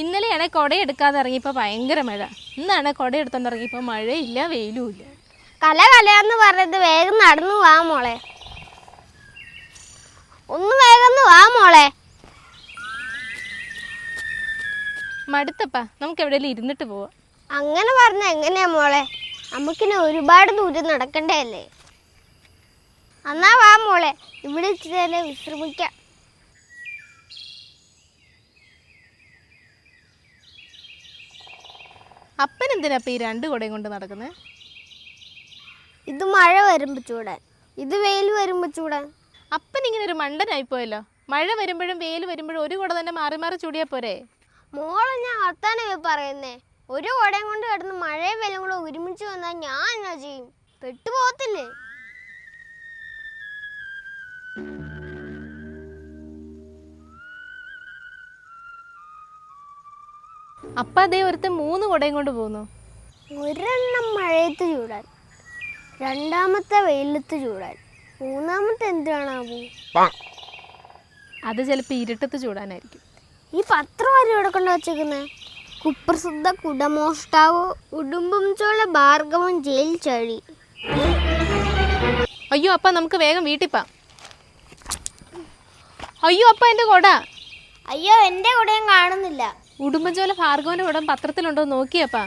ഇന്നലെയാണെ കുടയെടുക്കാതെ ഇറങ്ങിയപ്പോൾ ഭയങ്കര മഴ. ഇന്നാണ് കുട എടുത്തോണ്ട് ഇറങ്ങിയപ്പോൾ മഴയില്ല വെയിലും ഇല്ല. കല കലയാന്ന് പറഞ്ഞത് വേഗം നടന്നു വാ മോളെ. ഒന്ന് വേഗം വാ മോളെ. മടുത്തപ്പാ നമുക്ക് എവിടെയെങ്കിലും ഇരുന്നിട്ട് പോവാം. അങ്ങനെ പറഞ്ഞ എങ്ങനെയാ മോളെ? നമുക്കിനെ ഒരുപാട് ദൂരം നടക്കണ്ടേ അല്ലേ? എന്നാ വാ മോളെ. ഇവിടെ ഇച്ചിരി വിശ്രമിക്കാം അപ്പൻ എന്തിനാ ഈ രണ്ട് കുടയും കൊണ്ട് നടക്കുന്നത് ഇത് മഴ വരുമ്പോ ചൂടാൻ. ഇത് വെയിൽ വരുമ്പോ ചൂടാൻ. അപ്പൻ ഇങ്ങനെ ഒരു മണ്ടനായി പോയല്ലോ. മഴ വരുമ്പോഴും വെയിൽ വരുമ്പോഴും ഒരു കുട തന്നെ മാറി മാറി ചൂടിയാ പോരെ? മോളെ ഞാൻ വർത്താനമേ പറയുന്നേ. ഒരു കുടയും കൊണ്ട് കിടന്ന് മഴയും വെയിലും കൂടെ ഒരുമിച്ച് വന്നാൽ ഞാൻ എന്നാ ചെയ്യും? പെട്ടുപോകത്തില്ലേ അപ്പ അതേ ഒരുത്തൻ മൂന്ന് കുടയും കൊണ്ട് പോകുന്നു ഒരെണ്ണം മഴയത്ത് ചൂടാൻ രണ്ടാമത്തെ വെയിലത്ത് ചൂടാൻ മൂന്നാമത്തെ എന്തിനാണാവൂ അത് ചിലപ്പോൾ ഇരുട്ടത്ത് ചൂടാനായിരിക്കും. ഈ പത്രം ആരും ഇവിടെ കൊണ്ട് വെച്ചേക്കുന്നേ? കുപ്രസിദ്ധ കുടമോഷ്ടാവ് ഉടുമ്പും ചോള ഭാർഗവം ജയിൽ ചഴി അയ്യോ അപ്പ നമുക്ക് വേഗം വീട്ടിൽ പോവാം അയ്യോ അപ്പ എന്റെ കുട. അയ്യോ എന്റെ കുടയും കാണുന്നില്ല. ഉടുമ്പൻചോല ഭാർഗവന്റെ ഉടൻ പത്രത്തിലുണ്ടോ നോക്കിയപ്പാ.